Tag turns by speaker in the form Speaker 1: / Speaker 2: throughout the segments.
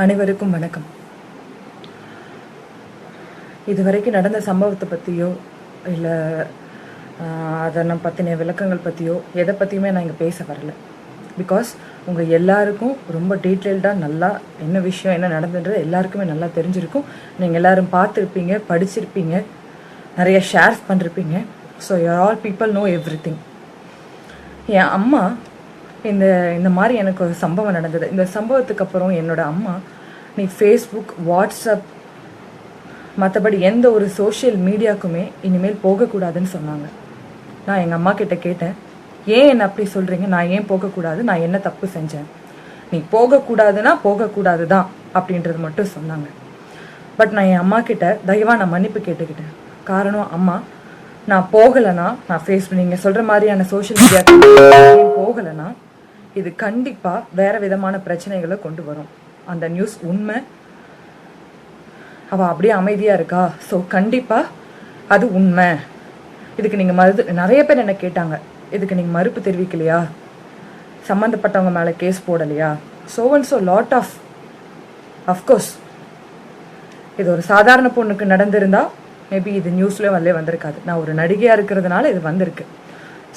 Speaker 1: அனைவருக்கும் வணக்கம். இதுவரைக்கும் நடந்த சம்பவத்தை பற்றியோ இல்லை அதை நான் பற்றின விளக்கங்கள் பற்றியோ எதை பற்றியுமே நான் இங்கே பேச வரல. பிகாஸ் உங்கள் எல்லாருக்கும் ரொம்ப டீட்டெயில்டாக நல்லா என்ன விஷயம் என்ன நடந்துன்றது எல்லாருக்குமே நல்லா தெரிஞ்சிருக்கும். நீங்கள் எல்லோரும் பார்த்துருப்பீங்க படிச்சிருப்பீங்க நிறைய ஷேர்ஸ் பண்ணிருப்பீங்க. So you are all people know every thing என் அம்மா இந்த இந்த மாதிரி எனக்கு ஒரு சம்பவம் நடந்தது. இந்த சம்பவத்துக்கு அப்புறம் என்னோட அம்மா நீ ஃபேஸ்புக் வாட்ஸ்அப் மற்றபடி எந்த ஒரு சோஷியல் மீடியாக்குமே இனிமேல் போகக்கூடாதுன்னு சொன்னாங்க. நான் எங்கள் அம்மா கிட்ட கேட்டேன் ஏன் என்ன அப்படி சொல்கிறீங்க நான் ஏன் போகக்கூடாது? நான் என்ன தப்பு செஞ்சேன்? நீ போகக்கூடாதுன்னா போகக்கூடாது தான் அப்படின்றது மட்டும் சொன்னாங்க. பட் நான் என் அம்மா கிட்ட தயவாக நான் மன்னிப்பு கேட்டுக்கிட்டேன். காரணம் அம்மா நான் போகலைன்னா நான் ஃபேஸ் நீங்கள் சொல்கிற மாதிரியான சோஷியல் மீடியா போகலைன்னா இது கண்டிப்பாக வேற விதமான பிரச்சனைகளை கொண்டு வரும். அந்த நியூஸ் உண்மை. அவள் அப்படியே அமைதியாக இருக்கா? ஸோ கண்டிப்பாக அது உண்மை. இதுக்கு நீங்கள் மறு நிறைய பேர் என்ன கேட்டாங்க. இதுக்கு நீங்கள் மறுப்பு தெரிவிக்கலையா? சம்மந்தப்பட்டவங்க மேலே கேஸ் போடலையா? So and so lot of of course இது ஒரு சாதாரண பொண்ணுக்கு நடந்திருந்தா மேபி இது நியூஸ்லேயே வரலே வந்திருக்காது. நான் ஒரு நடிகையாக இருக்கிறதுனால இது வந்திருக்கு.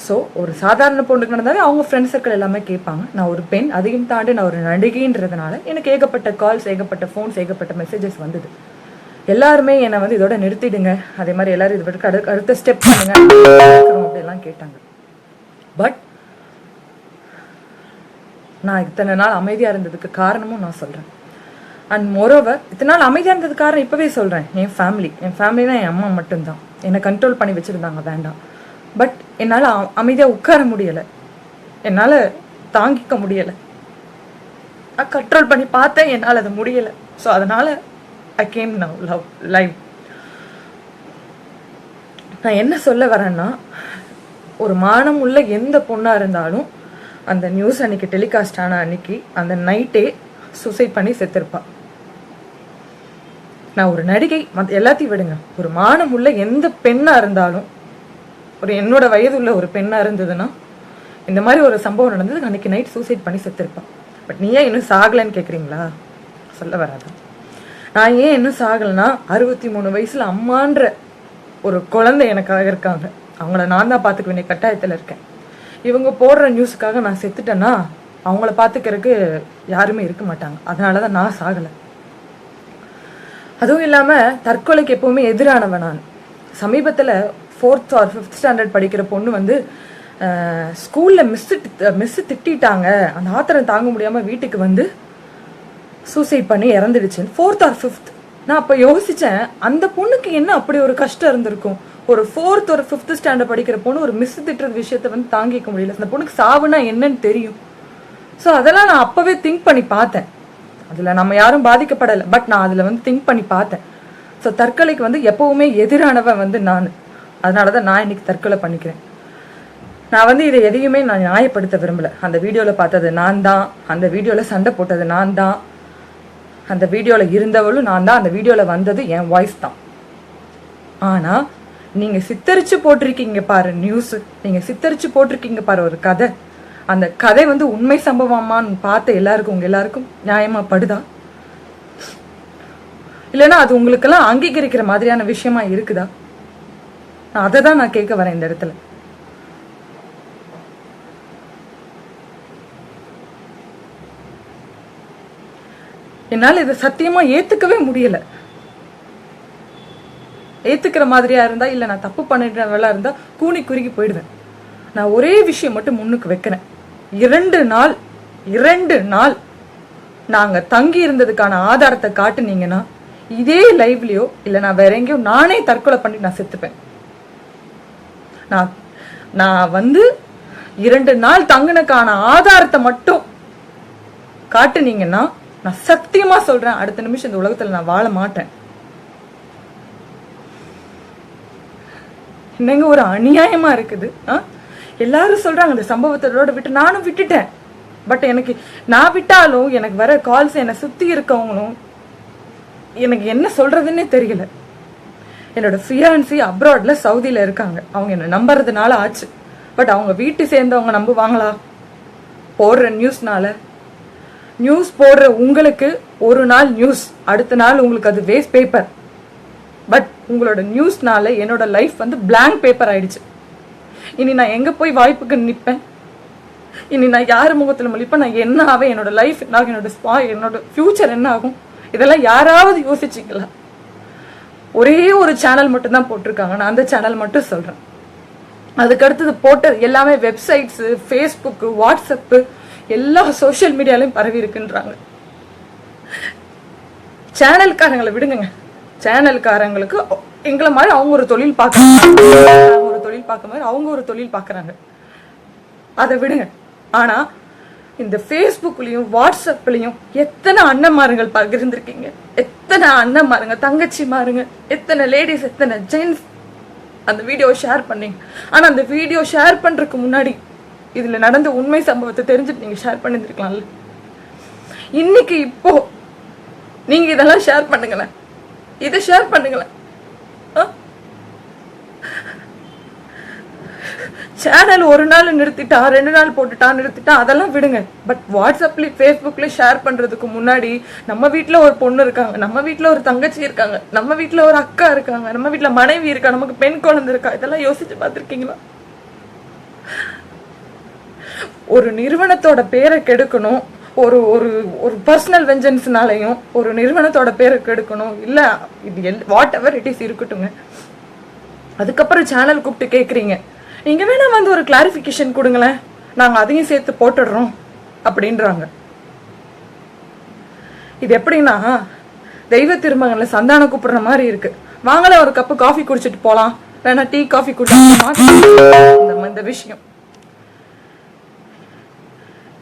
Speaker 1: ஸோ ஒரு சாதாரண பொண்ணுக்கு நடந்தாலே அவங்க ஃப்ரெண்ட்ஸ் சர்க்கிள் எல்லாமே கேட்பாங்க. நான் ஒரு பெண் அதையும் தாண்டி நான் ஒரு நடிகைன்றதுனால எனக்கு ஏகப்பட்ட கால்ஸ் ஏகப்பட்ட ஃபோன்ஸ் ஏகப்பட்ட மெசேஜஸ் வந்தது. எல்லாருமே என்னை வந்து இதோட நிறுத்திடுங்க. அதே மாதிரி எல்லாரும் இது அடுத்த அடுத்த- அடுத்த ஸ்டெப் பண்ணுங்க. அப்படிலாம் கேட்டாங்க. பட் நான் இத்தனை நாள் அமைதியாக இருந்ததுக்கு காரணமும் நான் சொல்கிறேன் அண்ட் மோரோவர் இத்தனை நாள் அமைதியாக இருந்ததுக்கு காரணம் இப்போவே சொல்கிறேன் என் ஃபேமிலி என் ஃபேமிலினா என் அம்மா மட்டும்தான். என்னை கண்ட்ரோல் பண்ணி வச்சுருந்தாங்க வேண்டாம். பட் என்னால் அமைதியாக உட்கார முடியலை. என்னால் தாங்கிக்க முடியலை. நான் கண்ட்ரோல் பண்ணி பார்த்தேன் என்னால் அது முடியலை. ஸோ அதனால் I came now love live நான் என்ன சொல்ல வரேன்னா ஒரு மானம் உள்ள எந்த பொண்ணாக இருந்தாலும் அந்த நியூஸ் அன்னைக்கு டெலிகாஸ்ட் ஆன அன்னைக்கு அந்த நைட்டே சூசைட் பண்ணி செத்துருப்பாள் நான் ஒரு நடிகை மத் எல்லாத்தையும் விடுங்க. ஒரு மானம் உள்ள எந்த பெண்ணாக இருந்தாலும் ஒரு என்னோட வயது உள்ள ஒரு பெண்ணாக இருந்ததுன்னா இந்த மாதிரி ஒரு சம்பவம் நடந்தது. அன்னைக்கு நைட் சூசைட் பண்ணி செத்துருப்பான். பட் நீ ஏன் இன்னும் சாகலைன்னு கேட்குறீங்களா சொல்ல வராது. நான் ஏன் இன்னும் சாகலைன்னா அறுபத்தி மூணு வயசுல அம்மான்ற ஒரு குழந்தை எனக்காக இருக்காங்க. அவங்கள நான் தான் பார்த்துக்க வேண்டிய கட்டாயத்தில் இருக்கேன். இவங்க போடுற நியூஸுக்காக நான் செத்துட்டேன்னா அவங்கள பார்த்துக்கிறதுக்கு யாருமே இருக்க மாட்டாங்க. அதனால தான் நான் சாகலை. அதுவும் இல்லாமல் தற்கொலைக்கு எப்பவுமே எதிரானவன் நான். சமீபத்தில் ஃபோர்த் ஆர் ஃபிஃப்த் ஸ்டாண்டர்ட் படிக்கிற பொண்ணு வந்து ஸ்கூலில் மிஸ்ஸு மிஸ்ஸு திட்டாங்க அந்த ஆத்திரம் தாங்க முடியாமல் வீட்டுக்கு வந்து சூசைட் பண்ணி இறந்துடுச்சு ஃபோர்த் ஆர் ஃபிஃப்த் நான் அப்போ யோசித்தேன் அந்த பொண்ணுக்கு என்ன அப்படி ஒரு கஷ்டம் இருந்திருக்கும்? ஒரு ஃபோர்த் ஒரு ஃபிஃப்த் ஸ்டாண்டர்ட் படிக்கிற பொண்ணு ஒரு மிஸ் திட்டுற விஷயத்த வந்து தாங்கிக்க முடியல. அந்த பொண்ணுக்கு சாவுனா என்னன்னு தெரியும். ஸோ அதெல்லாம் நான் அப்போவே திங்க் பண்ணி பார்த்தேன். அதில் நம்ம யாரும் பாதிக்கப்படலை. பட் நான் அதில் வந்து திங்க் பண்ணி பார்த்தேன். ஸோ தற்கொலைக்கு வந்து எப்பவுமே எதிரானவன் வந்து நான். அதனால தான் நான் இன்னைக்கு தற்கொலை பண்ணிக்கிறேன். நான் வந்து இதை எதையுமே நான் நியாயப்படுத்த விரும்பல. அந்த வீடியோவில் பார்த்தது நான் தான் அந்த வீடியோவில் சண்டை போட்டது நான் தான் அந்த வீடியோவில் இருந்தவளும் நான் தான் அந்த வீடியோவில் வந்தது என் வாய்ஸ் தான். ஆனால் நீங்கள் சித்தரித்து போட்டிருக்கீங்க பாரு நியூஸ் நீங்கள் சித்தரித்து போட்டிருக்கீங்க பாரு ஒரு கதை. அந்த கதை வந்து உண்மை சம்பவமான்னு பார்த்த எல்லாருக்கும் உங்கள் எல்லாருக்கும் நியாயமாக படுதா? இல்லைன்னா அது உங்களுக்கெல்லாம் அங்கீகரிக்கிற மாதிரியான விஷயமா இருக்குதா? அதை தான் நான் கேட்க வரேன் இந்த இடத்துல. என்னால் இதை சத்தியமா ஏத்துக்கவே முடியல. ஏத்துக்கிற மாதிரியா இருந்தா இல்ல நான் தப்பு பண்ணிடுறவளா இருந்தா கூனி குறுகி போயிடுவேன். நான் ஒரே விஷயம் மட்டும் முன்னுக்கு வைக்கிறேன். இரண்டு நாள் இரண்டு நாள் நாங்க தங்கி இருந்ததுக்கான ஆதாரத்தை காட்டுனீங்கன்னா இதே லைவ்லயோ இல்ல நான் வேற எங்கேயோ நானே தற்கொலை பண்ணி நான் செத்துப்பேன். நான் நான் வந்து இரண்டு நாள் தங்கினக்கான ஆதாரத்தை மட்டும் காட்டுனீங்கன்னா நான் சத்தியமா சொல்றேன் அடுத்த நிமிஷம் இந்த உலகத்துல நான் வாழ மாட்டேன். என்னங்க ஒரு அநியாயமா இருக்குது எல்லாரும் சொல்றாங்க இந்த சம்பவத்தோட விட்டு நானும் விட்டுட்டேன். பட் எனக்கு நான் விட்டாலும் எனக்கு வர கால்ஸ் என்னை சுத்தி இருக்கவங்களும் எனக்கு என்ன சொல்றதுன்னே தெரியல. என்னோட ஃபியான்சி அப்ராட்ல சவுதியில இருக்காங்க. அவங்க என்ன நம்புறதுனால ஆச்சு. பட் அவங்க வீட்டு சேர்ந்தவங்க நம்புவாங்களா? போடுற நியூஸ்னால நியூஸ் போடுற உங்களுக்கு ஒரு நாள் நியூஸ் அடுத்த நாள் உங்களுக்கு அது வேஸ்ட் பேப்பர் பட் உங்களோட நியூஸ்னால என்னோட லைஃப் வந்து பிளாங்க் பேப்பர் ஆயிடுச்சு. இனி நான் எங்க போய் வாய்ப்புக்கு நிற்பேன் இனி நான் யார் முகத்தில் முழிப்பேன்? நான் என்ன ஆவேன்? என்னோட லைஃப் என்ன ஆகும் என்னோட ஸ்பா என்னோட ஃபியூச்சர் என்ன ஆகும்? இதெல்லாம் யாராவது யோசிச்சிங்களா? ஒரே ஒரு சேனல் மட்டும் தான் போட்டிருக்காங்க. நான் அந்த சேனல் மட்டும் சொல்றேன். அதுக்கு அடுத்தது எல்லாமே வெப்சைட்ஸ் ஃபேஸ்புக்கு வாட்ஸ்அப்பு எல்லா சோஷியல் மீடியாலையும் பரவி இருக்குன்றாங்க. சேனல்காரங்களை விடுங்க சேனல்காரங்களுக்கு எங்களை மாதிரி அவங்க ஒரு தொழில் பார்க்குறாங்க. அவங்க ஒரு தொழில் பார்க்க மாதிரி அவங்க ஒரு தொழில் பார்க்குறாங்க. அதை விடுங்க. ஆனா இந்த ஃபேஸ்புக்லேயும் வாட்ஸ்அப்லேயும் எத்தனை அண்ணன்மாருங்கள் பகிர்ந்துருக்கீங்க? எத்தனை அண்ணன்மாருங்க தங்கச்சி மாருங்க எத்தனை லேடிஸ் எத்தனை ஜென்ஸ் அந்த வீடியோ ஷேர் பண்ணீங்க. ஆனால் அந்த வீடியோ ஷேர் பண்ணுறதுக்கு முன்னாடி இதில் நடந்த உண்மை சம்பவத்தை தெரிஞ்சுட்டு நீங்கள் ஷேர் பண்ணியிருந்துருக்கலாம்ல. இன்னைக்கு இப்போ நீங்கள் இதெல்லாம் ஷேர் பண்ணுங்களேன். இதை ஷேர் பண்ணுங்களேன். சேனல் ஒரு நாள் நிறுத்திட்டா ரெண்டு நாள் போட்டுட்டா நிறுத்திட்டா அதெல்லாம் விடுங்க. பட் வாட்ஸ்அப்லயும் ஃபேஸ்புக்லயும் ஷேர் பண்றதுக்கு முன்னாடி நம்ம வீட்டில் ஒரு பொண்ணு இருக்காங்க நம்ம வீட்டில் ஒரு தங்கச்சி இருக்காங்க நம்ம வீட்டில் ஒரு அக்கா இருக்காங்க நம்ம வீட்டில் மனைவி இருக்கா நமக்கு பெண் குழந்தை இருக்கா இதெல்லாம் யோசிச்சு பார்த்துருக்கீங்களா? ஒரு நிறுவனத்தோட பேரை கெடுக்கணும் ஒரு ஒரு ஒரு பர்சனல் வெஞ்சன்ஸ்னாலையும் ஒரு நிறுவனத்தோட பேரை கெடுக்கணும் இல்லை இது எல் வாட் எவர் இட் இஸ் இருக்கட்டுங்க. அதுக்கப்புறம் சேனல் கூப்பிட்டு கேட்குறீங்க நீங்க வேணா வந்து ஒரு கிளாரிஃபிகேஷன் கொடுங்களேன். நாங்க அதையும் சேர்த்து போட்டுடுறோம் அப்படின்றாங்க. இது எப்படின்னா தெய்வ திருமகன்ல சந்தானம் கூப்பிடுற மாதிரி இருக்கு. வாங்கல ஒரு கப்பு காஃபி குடிச்சிட்டு போலாம். வேணா டீ காஃபி குடிச்சு இந்த விஷயம்.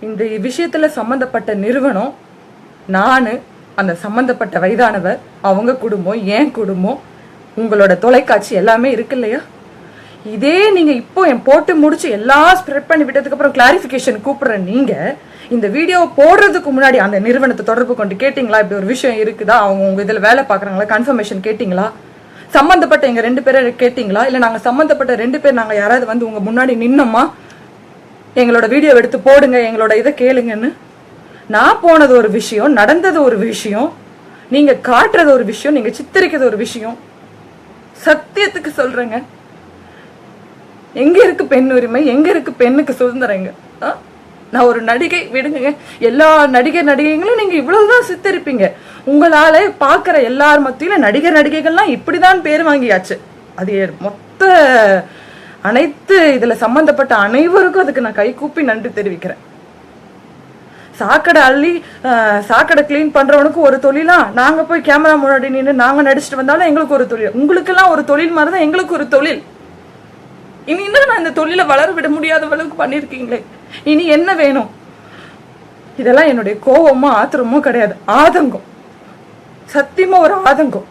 Speaker 1: இந்த விஷயத்துல சம்பந்தப்பட்ட நிறுவனம் நானு அந்த சம்பந்தப்பட்ட வயதானவர் அவங்க குடும்பம் என் குடும்பம் உங்களோட தொலைக்காட்சி எல்லாமே இருக்கு இல்லையா? இதே நீங்கள் இப்போ என் போட்டு முடிச்சு எல்லாம் ஸ்ப்ரெட் பண்ணி விட்டதுக்கப்புறம் கிளாரிஃபிகேஷன் கூப்பிட்ற நீங்கள் இந்த வீடியோ போடுறதுக்கு முன்னாடி அந்த நிறுவனத்தை தொடர்பு கொண்டு கேட்டிங்களா? இப்படி ஒரு விஷயம் இருக்குதா? அவங்க உங்க இதில் வேலை பார்க்குறாங்களா? கன்ஃபர்மேஷன் கேட்டிங்களா? சம்மந்தப்பட்ட எங்கள் ரெண்டு பேரை கேட்டிங்களா? இல்லை நாங்கள் சம்மந்தப்பட்ட ரெண்டு பேர் நாங்கள் யாராவது வந்து உங்கள் முன்னாடி நின்னோமா? எங்களோட வீடியோ எடுத்து போடுங்க எங்களோட இதை கேளுங்கன்னு. நான் போனது ஒரு விஷயம் நடந்தது ஒரு விஷயம் நீங்கள் காட்டுறது ஒரு விஷயம் நீங்கள் சித்தரிக்கிறது ஒரு விஷயம். சத்தியத்துக்கு சொல்கிறேங்க எங்க இருக்கு பெண் உரிமை? எங்க இருக்கு பெண்ணுக்கு சுதந்திரங்க? ஆ? நான் ஒரு நடிகை விடுங்க. எல்லா நடிகர் நடிகைகளும் நீங்க இவ்வளவுதான் சித்தரிப்பீங்க. உங்களால பாக்குற எல்லார் மத்தியில நடிகர் நடிகைகள்லாம் இப்படிதான் பேர் வாங்கியாச்சு. அது மொத்த அனைத்து இதுல சம்பந்தப்பட்ட அனைவருக்கும் அதுக்கு நான் கைகூப்பி நன்றி தெரிவிக்கிறேன். சாக்கடை அள்ளி சாக்கடை க்ளீன் பண்றவனுக்கு ஒரு தொழிலா? நாங்க போய் கேமரா முன்னாடி நின்று நாங்க நடிச்சிட்டு வந்தாலும் எங்களுக்கு ஒரு தொழில். உங்களுக்கெல்லாம் ஒரு தொழில் மாதிரி தான் எங்களுக்கு ஒரு தொழில். இனி இன்னும் நான் இந்த தொழிலை வளர விட முடியாத அளவுக்கு பண்ணிருக்கீங்களே இனி என்ன வேணும்? இதெல்லாம் என்னுடைய கோபமோ ஆத்திரமோ கிடையாது. ஆதங்கம். சத்தியமா ஒரு ஆதங்கம்.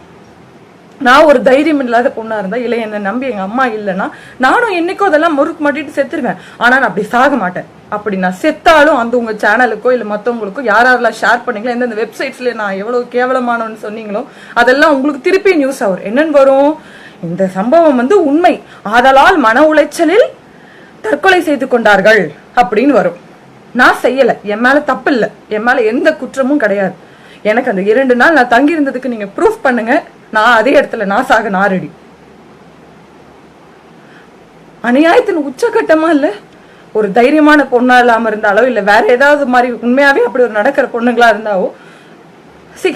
Speaker 1: நான் ஒரு தைரியம் இல்லாத பொண்ணா இருந்தா இல்லை என்னை நம்பி எங்க அம்மா இல்லைன்னா நானும் என்னைக்கோ அதெல்லாம் முறுக்கு மாட்டிட்டு செத்துருவேன். ஆனா நான் அப்படி சாக மாட்டேன். அப்படி நான் செத்தாலும் அந்த உங்க சேனலுக்கோ இல்ல மத்தவங்களுக்கோ யார் யாரெல்லாம் ஷேர் பண்ணீங்களோ எந்தெந்த வெப்சைட்ஸ்ல நான் எவ்வளவு கேவலமானவன்னு சொன்னீங்களோ அதெல்லாம் உங்களுக்கு திருப்பி நியூஸ் ஆகும் என்னன்னு வரும்? இந்த சம்பவம் வந்து உண்மை. ஆதலால் மன உளைச்சலில் தற்கொலை செய்து கொண்டார்கள் அப்படின்னு வரும். நான் செய்யல. என் மேல தப்பு இல்ல. என் மேல எந்த குற்றமும் கிடையாது. எனக்கு அந்த இரண்டு நாள் நான் தங்கி இருந்ததுக்கு நீங்க ப்ரூஃப் பண்ணுங்க. நான் அதே இடத்துல நான் சாக நான் அநியாயத்தின் உச்சகட்டமா இல்ல? ஒரு தைரியமான பொண்ணா இல்லாம இருந்தாலோ இல்ல வேற ஏதாவது மாதிரி உண்மையாவே அப்படி ஒரு நடக்கிற பொண்ணுங்களா இருந்தாவோ சி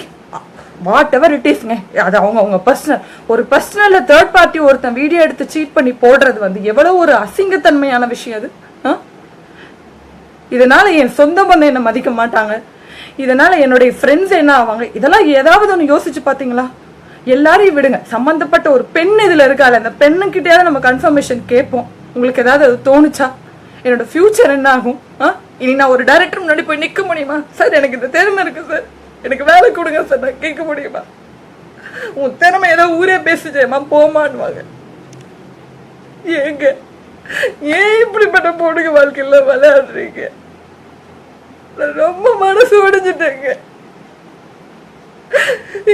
Speaker 1: வாட் எவர் இட் இஸ்ங்க அது அவங்க அவங்க பர்சனல் ஒரு பர்சனலில் தேர்ட் பார்ட்டி ஒருத்தன் வீடியோ எடுத்து சீட் பண்ணி போடுறது வந்து எவ்வளோ ஒரு அசிங்கத்தன்மையான விஷயம் அது ஆ? இதனால என் சொந்த பந்தம் என்ன மதிக்க மாட்டாங்க. இதனால என்னுடைய ஃப்ரெண்ட்ஸ் என்ன ஆவாங்க? இதெல்லாம் ஏதாவது ஒன்று யோசிச்சு பார்த்தீங்களா எல்லாரையும் விடுங்க. சம்மந்தப்பட்ட ஒரு பெண் இதில் இருக்காது அந்த பெண்ணுக்கிட்டேயாவது நம்ம கன்ஃபர்மேஷன் கேட்போம். உங்களுக்கு ஏதாவது அது தோணுச்சா? என்னோட ஃபியூச்சர் என்ன ஆகும்? ஆ? இனி நான் ஒரு டைரக்டர் முன்னாடி போய் நிற்க முடியுமா? சார் எனக்கு இந்த திறமை இருக்கு சார். எனக்கு வேலை கொடுங்க சார் நான் கேட்க முடியுமா? உன் திறமை ஏதோ ஊரே பேசிச்சேம்மா போமான்னுவாங்க ஏங்க ஏன் இப்படிப்பட்ட பொண்ணுங்க வாழ்க்கையில விளையாடுறீங்க? ரொம்ப மனசு உடைஞ்சிட்டேங்க.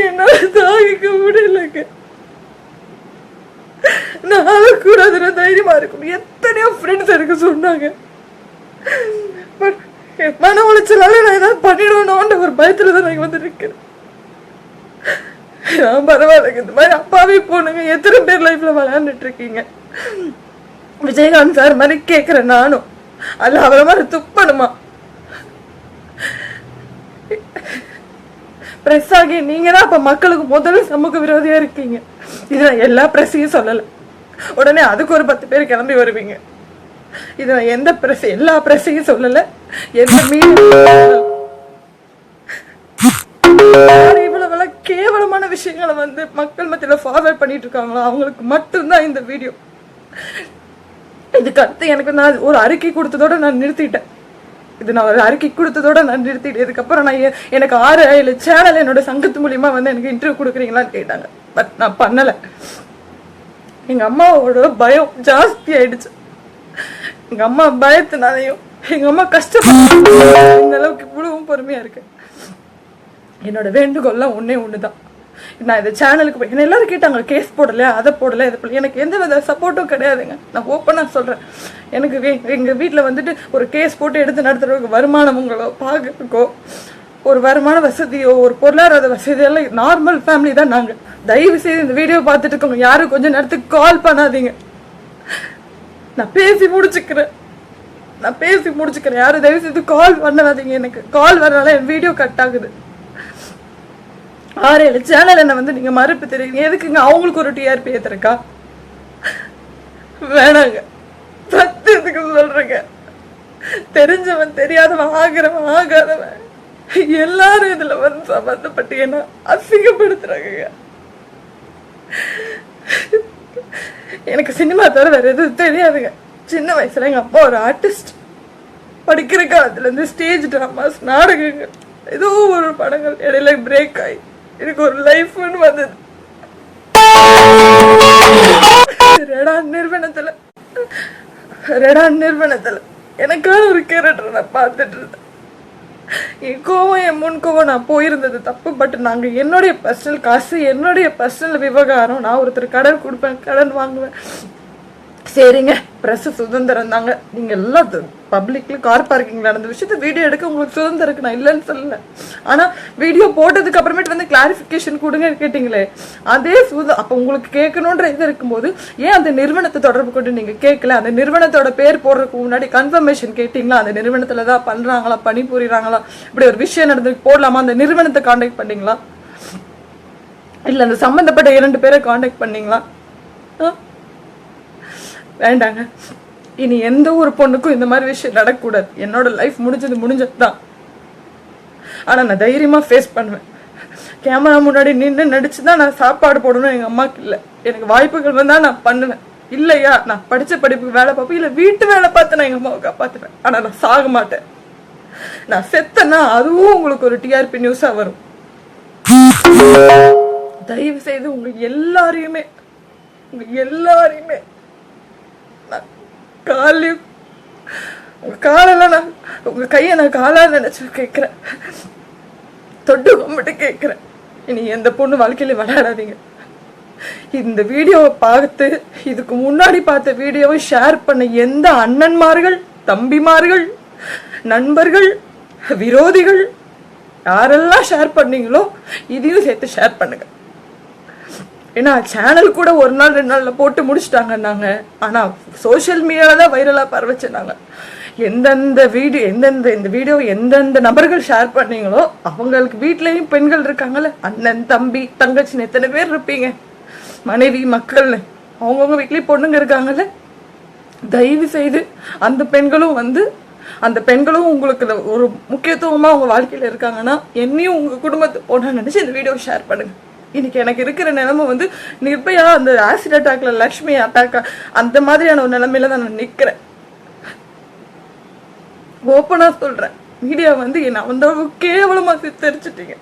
Speaker 1: என்னால தாங்கிக்க முடியலங்க. நான் கூடாதுன்னு தைரியமா இருக்கும் எத்தனையோ ஃப்ரெண்ட்ஸ் எனக்கு சொன்னாங்க. பட் மன உளைச்சலால நான் ஏதாவது பண்ணிடுவேனோன்ற ஒரு பயத்துல தான் நான் வந்து நிற்கிறேன் நான் பரவாயில்லைங்க. இந்த மாதிரி அப்பாவே போனுங்க. எத்தனை பேர் லைஃப்ல விளையாண்டுட்டு இருக்கீங்க விஜயகாந்த் சார் மாதிரி கேட்குறேன் நானும். அல்ல அவரை மாதிரி துப்பணுமா? பிரஸ் ஆகி நீங்க தான் அப்ப மக்களுக்கு முதல்ல சமூக விரோதியா இருக்கீங்க. இது எல்லா பிரஸ்ஸையும் சொல்லல. உடனே அதுக்கு ஒரு பத்து பேர் கிளம்பி வருவீங்க. இது எந்த பிரஸ் எல்லா பிரசையும் சொல்லல. எந்த மீடியா இவ்வளவு கேவலமான விஷயங்களை வந்து மக்கள் மத்தியில ஃபார்வர்ட் பண்ணிட்டு இருக்காங்களா அவங்களுக்கு மட்டும்தான் இந்த வீடியோ இதுக்கு அடுத்து எனக்கு நான் ஒரு அறிக்கை கொடுத்ததோட நான் நிறுத்திட்டேன். இது நான் ஒரு அறிக்கை கொடுத்ததோட நான் நிறுத்திட்டேன். இதுக்கப்புறம் நான் எனக்கு ஆறு ஏழு சேனல் என்னோட சங்கத்து மூலியமா வந்து எனக்கு இன்டர்வியூ கொடுக்குறீங்களான்னு கேட்டாங்க. பட் நான் பண்ணலை. எங்க அம்மாவோட பயம் ஜாஸ்தி ஆயிடுச்சு. எங்க அம்மா பயத்தினாலையும் எங்க அம்மா கஷ்டப்பட்டு இந்த அளவுக்கு இவ்வளவும் பொறுமையா இருக்கு. என்னோட வேண்டுகோள்லாம் ஒண்ணே ஒண்ணுதான். நான் இந்த சேனலுக்கு போய் என்ன எல்லாரும் கேட்டாங்க கேஸ் போடல அதை போடல இதை போடல. எனக்கு எந்த வித சப்போர்ட்டும் கிடையாதுங்க. நான் ஓப்பனாக சொல்றேன். எனக்கு எங்க வீட்டில் வந்துட்டு ஒரு கேஸ் போட்டு எடுத்து நடத்துறதுக்கு வருமானமுங்களோ பார்க்கறதுக்கோ ஒரு வருமான வசதியோ ஒரு பொருளாதார வசதியெல்லாம் நார்மல் ஃபேமிலி தான் நாங்க. தயவு செய்து இந்த வீடியோ பார்த்துட்டு இருக்கோங்க யாரும் கொஞ்சம் நேரத்துக்கு கால் பண்ணாதீங்க. நான் பேசி முடிச்சுக்கிறேன். நான் பேசி முடிச்சுக்கிறேன். யாரும் தயவு செய்து கால் பண்ணாதீங்க எனக்கு. கால் வரனால என் வீடியோ கட் ஆகுது. ஆறு ஏழு சேனல் என்ன வந்து நீங்க மறுப்பு தெரியுங்க எதுக்குங்க? அவங்களுக்கு ஒரு டிஆர்பி ஏத்துறக்கா வேணாங்க. சத்தியத்துக்கு சொல்றேங்க? தெரிஞ்சவன் தெரியாதவன் ஆகிறவன் ஆகாதவன். எல்லாரும் இதுல வந்து சம்பந்தப்பட்டு என்ன அசிங்கப்படுத்துறாங்க எனக்கு சினிமா தவிர வேற எதுவும் தெரியாதுங்க. சின்ன வயசுல எங்க அப்பா ஒரு ஆர்டிஸ்ட் படிக்கிற காலத்துல இருந்து ஸ்டேஜ் டிராமாஸ் நாடகங்கள் ஏதோ ஒரு படங்கள் இடையில பிரேக் ஆகி எனக்கு ஒரு லைஃப்னு வந்தது. ரெடான் நிறுவனத்துல. ரெடான் நிறுவனத்துல. எனக்கான ஒரு கேரக்டர் நான் பார்த்துட்டு இருந்தேன். என் கோவம் என் முன் கோவம் நான் போயிருந்தது தப்பு பட் நாங்க என்னுடைய பர்சனல் காசு என்னுடைய பர்சனல் விவகாரம். நான் ஒருத்தர் கடன் கொடுப்பேன் கடன் வாங்குவேன். சரிங்க. பிரஸ் சுதந்திரம் தாங்க. நீங்க எல்லாம் பப்ளிக்ல கார் பார்க்கிங் நடந்த விஷயத்த வீடியோ எடுக்க உங்களுக்கு சுதந்திரம் இருக்கு. நான் இல்லைன்னு சொல்லல. ஆனா வீடியோ போட்டதுக்கு அப்புறமேட்டு வந்து கிளாரிஃபிகேஷன் கொடுங்க கேட்டீங்களே. அதே சுத அப்ப உங்களுக்கு கேட்கணுன்ற இது இருக்கும்போது ஏன் அந்த நிறுவனத்தை தொடர்பு கொண்டு நீங்க கேட்கல? அந்த நிறுவனத்தோட பேர் போடுறதுக்கு முன்னாடி கன்ஃபர்மேஷன் கேட்டீங்களா? அந்த நிறுவனத்துல தான் பண்றாங்களா? பணிபுரியுறாங்களா இப்படி ஒரு விஷயம் நடந்து போடலாமா? அந்த நிறுவனத்தை காண்டாக்ட் பண்ணீங்களா? இல்ல அந்த சம்பந்தப்பட்ட இரண்டு பேரை காண்டாக்ட் பண்ணீங்களா? ஆ? வேண்டாங்க. இனி எந்த ஒரு பொண்ணுக்கும் இந்த மாதிரி விஷயம் நடக்கக்கூடாது. என்னோட லைஃப் முடிஞ்சது முடிஞ்சது தான் ஆனா நான் தைரியமா ஃபேஸ் பண்ணுவேன். கேமரா முன்னாடி நின்று நடிச்சு தான் நான் சாப்பாடு போடணும் எங்க அம்மாக்கு இல்லை. எனக்கு வாய்ப்புகள் வந்தா நான் பண்ணுவேன். இல்லையா? நான் படிச்ச படிப்புக்கு வேலை பார்ப்பேன். இல்ல வீட்டு வேலை பார்த்து நான் எங்க அம்மாவை காப்பாத்துவேன். ஆனா நான் சாக மாட்டேன். நான் செத்தேன்னா அதுவும் உங்களுக்கு ஒரு டிஆர்பி நியூஸா வரும். தயவு செய்து உங்க எல்லாரையுமே உங்க எல்லாரையுமே காலையும் உங்க காலெல்லாம் நான் உங்க கையை நான் காலா நினைச்சு கேட்கிறேன். தொட்டு கும்பிட்டு கேட்குறேன். இனி எந்த பொண்ணு வாழ்க்கையில விளையாடாதீங்க. இந்த வீடியோவை பார்த்து இதுக்கு முன்னாடி பார்த்த வீடியோவை ஷேர் பண்ண எந்த அண்ணன்மார்கள் தம்பிமார்கள் நண்பர்கள் விரோதிகள் யாரெல்லாம் ஷேர் பண்ணீங்களோ இதையும் சேர்த்து ஷேர் பண்ணுங்க. ஏன்னா சேனல் கூட ஒரு நாள் ரெண்டு நாளில் போட்டு முடிச்சிட்டாங்கன்னாங்க. ஆனால் சோஷியல் மீடியாவில் தான் வைரலாக பரவச்சுனாங்க எந்தெந்த வீடியோ எந்தெந்த இந்த வீடியோ எந்தெந்த நபர்கள் ஷேர் பண்ணீங்களோ அவங்களுக்கு வீட்லேயும் பெண்கள் இருக்காங்கல்ல. அண்ணன் தம்பி தங்கச்சின்னு எத்தனை பேர் இருப்பீங்க? மனைவி மக்கள்னு. அவங்கவுங்க வீட்லேயும் பொண்ணுங்க இருக்காங்கல்ல. தயவு செய்து அந்த பெண்களும் வந்து அந்த பெண்களும் உங்களுக்கு ஒரு முக்கியத்துவமாக அவங்க வாழ்க்கையில் இருக்காங்கன்னா என்னையும் உங்கள் குடும்பத்து போனால் நினச்சி இந்த வீடியோ ஷேர் பண்ணுங்கள் இன்னைக்கு எனக்கு இருக்கிற நிலைமை வந்து நிர்பயா அந்த ஆசிட் அட்டாக்ல லக்ஷ்மி அட்டாக் அந்த மாதிரியான ஒரு நிலைமையில தான் நான் நிக்கிறேன். ஓப்பனா சொல்றேன். மீடியா வந்து என்ன அந்த அளவுக்கு கேவலமா சித்தரிச்சிட்டீங்க.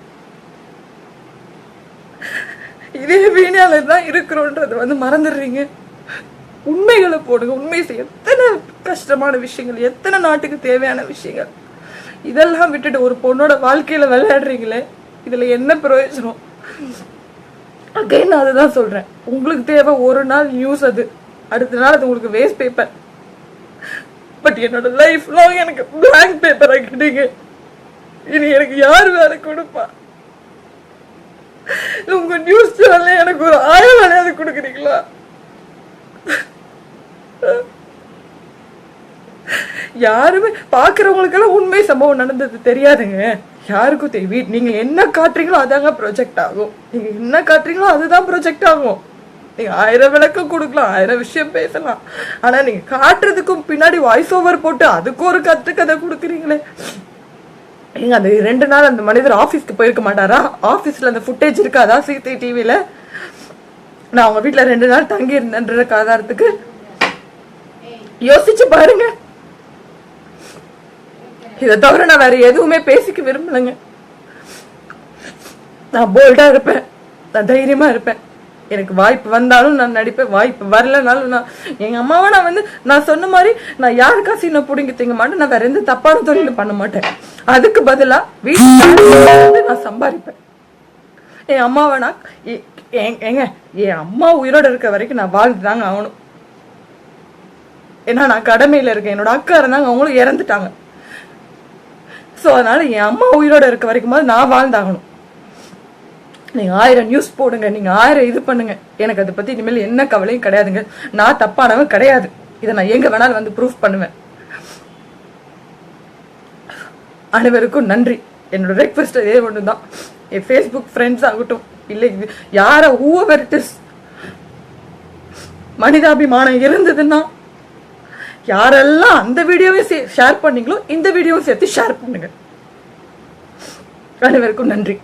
Speaker 1: இதே வீணால தான் இருக்கிறோன்றது வந்து மறந்துடுறீங்க. உண்மைகளை போடுங்க. உண்மை செய்ய எத்தனை கஷ்டமான விஷயங்கள் எத்தனை நாட்டுக்கு தேவையான விஷயங்கள். இதெல்லாம் விட்டுட்டு ஒரு பொண்ணோட வாழ்க்கையில விளையாடுறீங்களே இதுல என்ன பிரயோஜனம்? அகைன் நான் அதுதான் சொல்றேன். உங்களுக்கு தேவை ஒரு நாள் நியூஸ் அது. அடுத்த நாள் அது உங்களுக்கு வேஸ்ட் பேப்பர் பட் என்னோட லைஃப் லாங் எனக்கு பிளாங்க் பேப்பர் ஆக்கிட்டீங்க இனி எனக்கு யார் வேலை கொடுப்பா? உங்க நியூஸ் சேனல்ல எனக்கு ஒரு ஆயிரம் வேலையாவது கொடுக்குறீங்களா? யாருமே பார்க்குறவங்களுக்கெல்லாம் உண்மை சம்பவம் நடந்தது தெரியாதுங்க. யாருக்கும் தெரியும் நீங்கள் என்ன காட்டுறீங்களோ அதாங்க ப்ரொஜெக்ட் ஆகும். நீங்கள் என்ன காட்டுறீங்களோ அதுதான் ப்ரொஜெக்ட் ஆகும். நீங்கள் ஆயிரம் விளக்கம் கொடுக்கலாம் ஆயிரம் விஷயம் பேசலாம். ஆனால் நீங்கள் காட்டுறதுக்கும் பின்னாடி வாய்ஸ் ஓவர் போட்டு அதுக்கும் ஒரு கத்து கதை கொடுக்குறீங்களே. நீங்கள் அந்த ரெண்டு நாள் அந்த மனிதர் ஆஃபீஸ்க்கு போயிருக்க மாட்டாரா? ஆஃபீஸில் அந்த ஃபுட்டேஜ் இருக்காதா சிசிடிவியில் நான் அவங்க வீட்டில் ரெண்டு நாள் தங்கி இருந்தேன்ற ஆதாரத்துக்கு யோசிச்சு பாருங்க. இதை தவிர நான் வேற எதுவுமே பேசிக்க விரும்பலைங்க. நான் போல்டா இருப்பேன். நான் தைரியமா இருப்பேன். எனக்கு வாய்ப்பு வந்தாலும் நான் நடிப்பேன். வாய்ப்பு வரலனாலும் நான் எங்க அம்மாவை நான் வந்து நான் சொன்ன மாதிரி நான் யாருக்கா சீனை பிடிங்கி திங்க மாட்டேன். நான் வேற எந்த தப்பான தொழிலும் பண்ண மாட்டேன். அதுக்கு பதிலா வீட்டு நான் சம்பாதிப்பேன். என் அம்மாவை நான் எங்க ஏங்க என் அம்மா உயிரோட இருக்க வரைக்கும் நான் வாழ்ந்து தாங்க ஆகணும். ஏன்னா நான் கடமையில இருக்கேன். என்னோட அக்கா இருந்தாங்க. அவங்களும் இறந்துட்டாங்க. ஸோ அதனால என் அம்மா உயிரோட இருக்க வரைக்கும் நான் வாழ்ந்தாகணும். நீங்க ஆயிரம் நியூஸ் போடுங்க நீங்க ஆயிரம் இது பண்ணுங்க. எனக்கு அதை பத்தி இனிமேல் என்ன கவலையும் கிடையாதுங்க. நான் தப்பானவன் கிடையாது. இதை நான் எங்க வேணாலும் வந்து ப்ரூஃப் பண்ணுவேன். அனைவருக்கும் நன்றி. என்னோட ரெக்வஸ்ட் இதே ஒன்று தான் என் ஃபேஸ்புக் ஃப்ரெண்ட்ஸ் ஆகட்டும். இல்லை யாரை ஹூவர் இட் இஸ் மனிதாபிமானம் இருந்ததுன்னா யாரெல்லாம் அந்த வீடியோவையும் ஷேர் பண்ணீங்களோ இந்த வீடியோவும் சேர்த்து ஷேர் பண்ணுங்க. அனைவருக்கும் நன்றி.